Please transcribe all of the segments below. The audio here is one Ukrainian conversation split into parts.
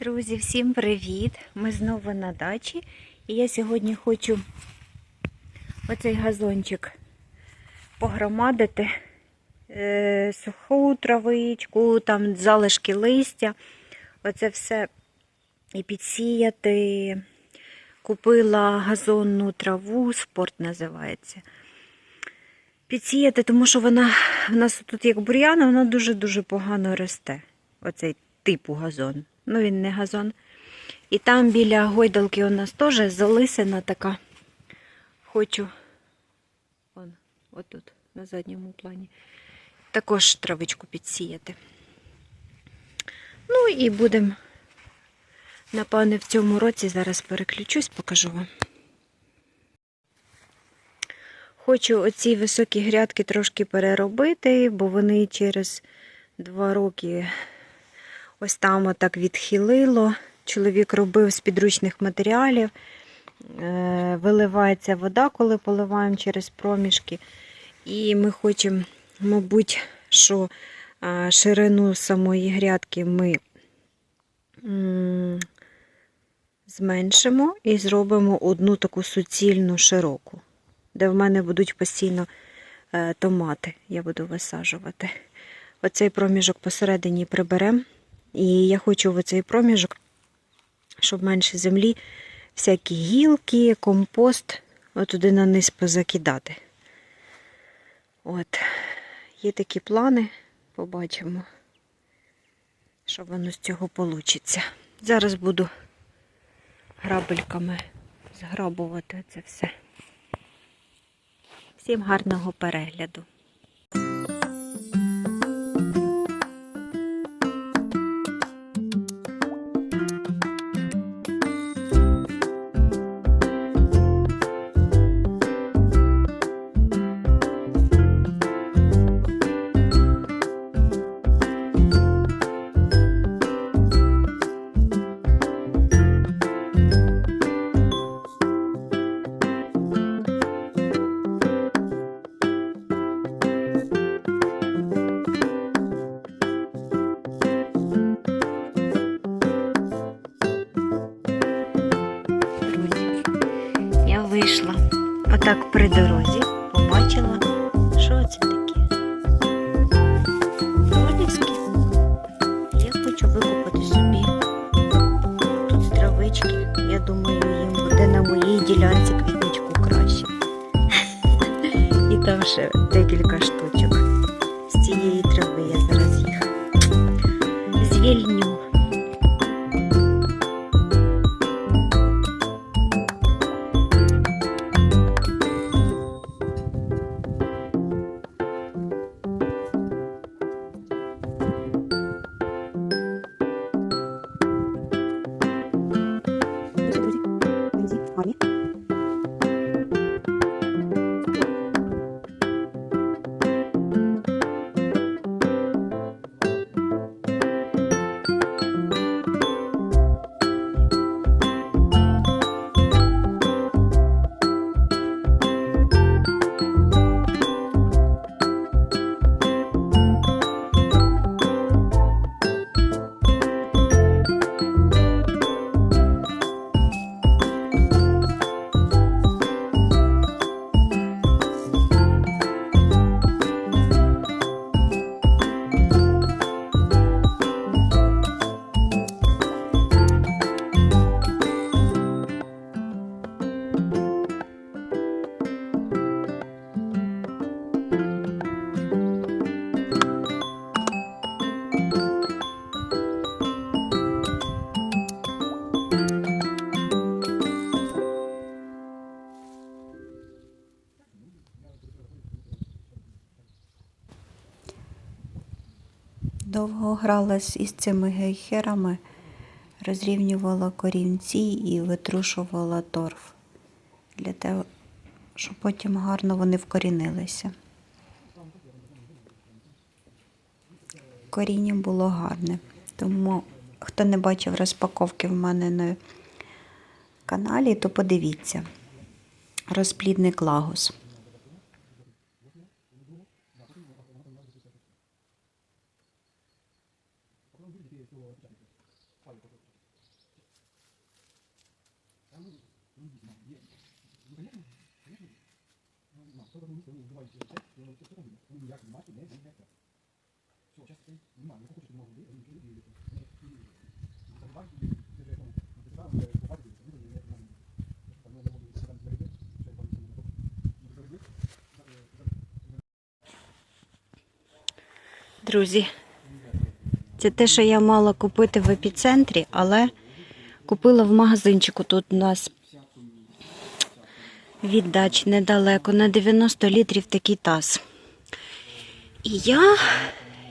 Друзі, всім привіт! Ми знову на дачі. І я сьогодні хочу оцей газончик погромадити, е, суху травичку, там залишки листя. Оце все і підсіяти. Купила газонну траву, спорт називається. Підсіяти, тому що вона в нас тут як бур'ян, вона дуже-дуже погано росте. Оцей типу газон. Ну, він не газон. І там біля гойдалки у нас теж залисина така. Хочу. Вон, отут, на задньому плані. Також травичку підсіяти. Ну і будемо, напевне, в цьому році зараз переключусь, покажу вам. Хочу оці високі грядки трошки переробити, бо вони через два роки ось там отак відхилило. Чоловік робив з підручних матеріалів. Е, Виливається вода, коли поливаємо через проміжки. І ми хочемо, мабуть, що ширину самої грядки ми зменшимо і зробимо одну таку суцільну широку, де в мене будуть постійно е, томати. Я буду висаджувати. Оцей проміжок посередині приберемо. І я хочу в оцей проміжок, щоб менше землі, всякі гілки, компост, отуди на низ позакидати. От, є такі плани, побачимо, що воно з цього вийде. Зараз буду грабельками зграбувати це все. Всім гарного перегляду. Ділянці квітничку краще. І там ще декілька штучок. Довго гралась із цими гейхерами, розрівнювала корінці і витрушувала торф для того, щоб потім гарно вони вкорінилися. Коріння було гарне, тому хто не бачив розпаковки в мене на каналі, то подивіться. Розплідник лагус. Друзі, це те, що я мала купити в епіцентрі, але купила в магазинчику. Тут у нас від дач недалеко, на 90 літрів такий таз. І я,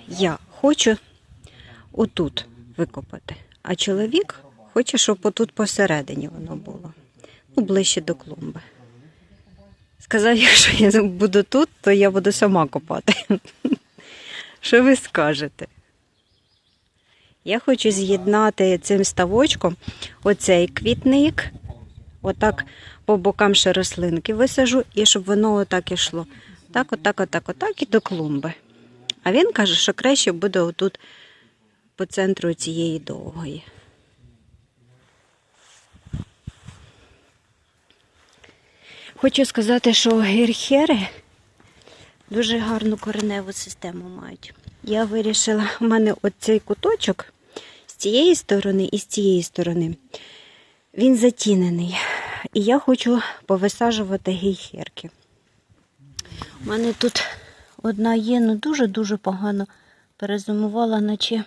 я хочу отут викопати. А чоловік хоче, щоб отут посередині воно було. Ну, ближче до клумби. Сказав, якщо я буду тут, то я буду сама копати. Що ви скажете? Я хочу з'єднати цим ставочком оцей квітник, отак по бокам ще рослинки висажу, і щоб воно отак ішло. Так, отак, отак, отак і до клумби. А він каже, що краще буде отут по центру цієї довгої. Хочу сказати, що гірхери дуже гарну кореневу систему мають. Я вирішила, у мене оцей куточок з цієї сторони і з цієї сторони. Він затінений. І я хочу повисаджувати гейхерки. У мене тут одна є, ну дуже-дуже погано перезимувала, наче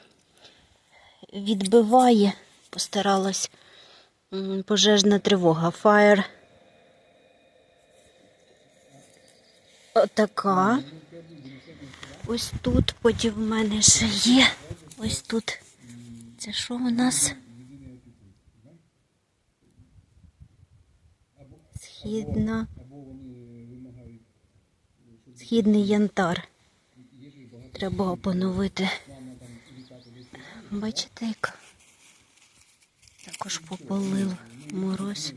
відбиває, постаралась пожежна тривога. Fire. Отака. Ось тут, потім в мене ще є. Ось тут. Це що у нас? Східна. Східний янтар. Треба поновити. Бачите, як також пополив мороз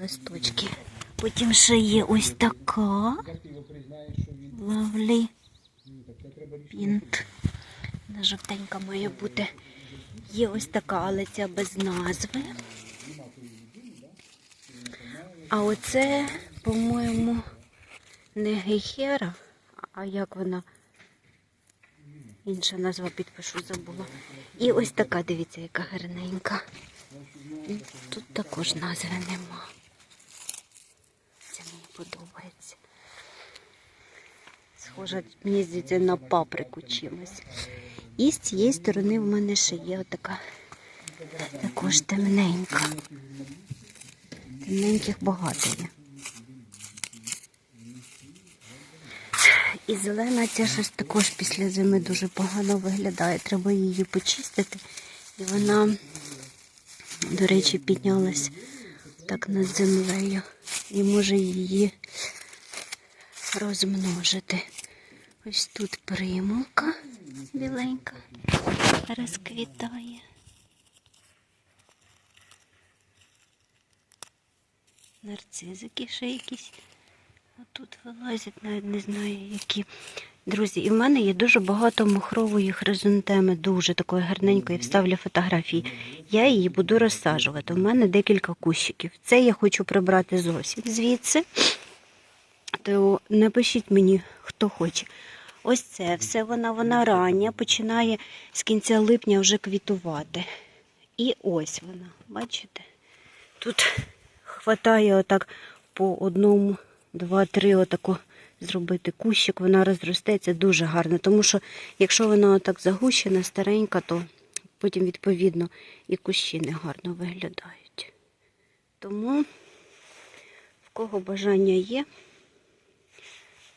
листочки. Потім ще є ось така. Лавлі. Пінт. Вона жовтенька має бути. Є ось така, але ця без назви. А оце, по-моєму, не гейхера, а як вона? Інша назва підпишу, забула. І ось така, дивіться, яка гарненька. Тут також назви нема. Це мені подобається. Схожа, мені здається, на паприку чимось. І з цієї сторони в мене ще є така також темненька. Темненьких багато є. І зелена ця щось також після зими дуже погано виглядає. Треба її почистити. І вона, до речі, піднялась так над землею. І може її розмножити. Ось тут примулка біленька розквітає. Нарцизики ще якісь. Отут вилазять, навіть не знаю які. Друзі, і в мене є дуже багато махрової хризантеми, дуже такої гарненької, вставлю фотографії. Я її буду розсаджувати. У мене декілька кущиків. Це я хочу прибрати зовсім звідси. То напишіть мені, хто хоче. Ось це все вона, вона рання, починає з кінця липня вже квітувати. І ось вона, бачите? Тут хватає отак по одному, два, три отако зробити кущик, вона розростеться дуже гарно. Тому що якщо вона отак загущена, старенька, то потім, відповідно, і кущі не гарно виглядають. Тому, в кого бажання є,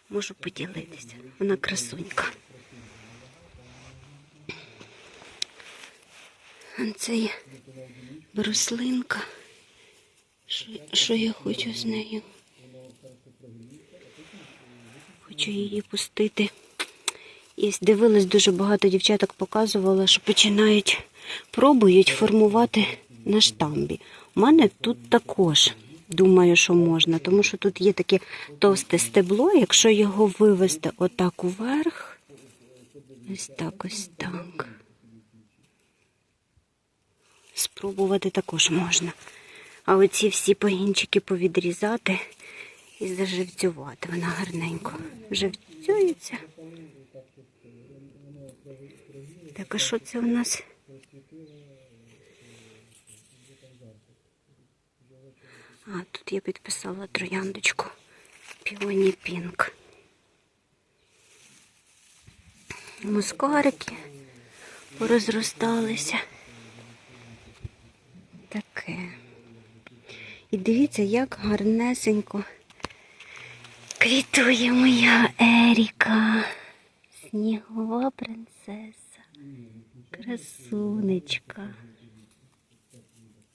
можу поділитися. Вона красунька. Це є бруслинка. Що я хочу з нею? Хочу її пустити. І дивилась, дуже багато дівчаток показувало, що починають, пробують формувати на штамбі. У мене тут також думаю, що можна, тому що тут є таке товсте стебло, якщо його вивести отак уверх, ось так, ось так. Спробувати також можна. А оці всі пагінчики повідрізати і заживцювати. Вона гарненько живцюється. Так, а що це у нас? А, тут я підписала трояндочку Піоні Пінк. Мускарики порозросталися. Таке. І дивіться, як гарнесенько квітує моя Еріка. Снігова принцеса. Красунечка.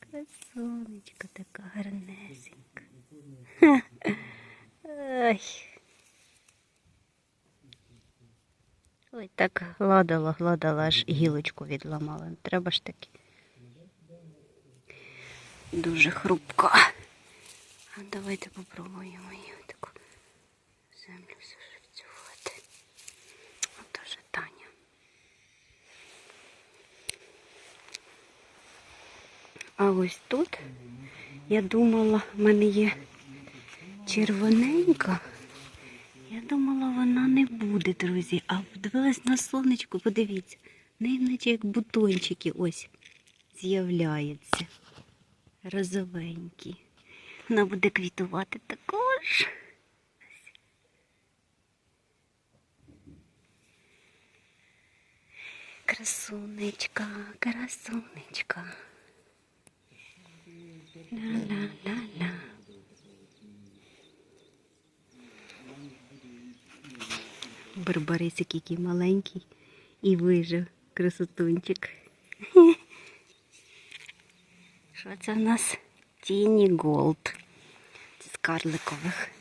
Красунечка така гарнесенька. Ой. Ой, так гладала, гладала, аж гілочку відламала. Треба ж таки. Дуже хрупка. А давайте попробуємо її таку землю заживцювати. Ото вже Таня. А ось тут я думала, в мене є червоненька. Я думала, вона не буде, друзі. А подивилась на сонечко, подивіться. В неї наче як бутончики ось з'являються. Розовенькі. Вона буде квітувати також. Красунечка, красунечка. Ла-ла-ла-ла. Барбарисик який маленький і вижив красотунчик. Що це в нас? Тіні Голд. З карликових.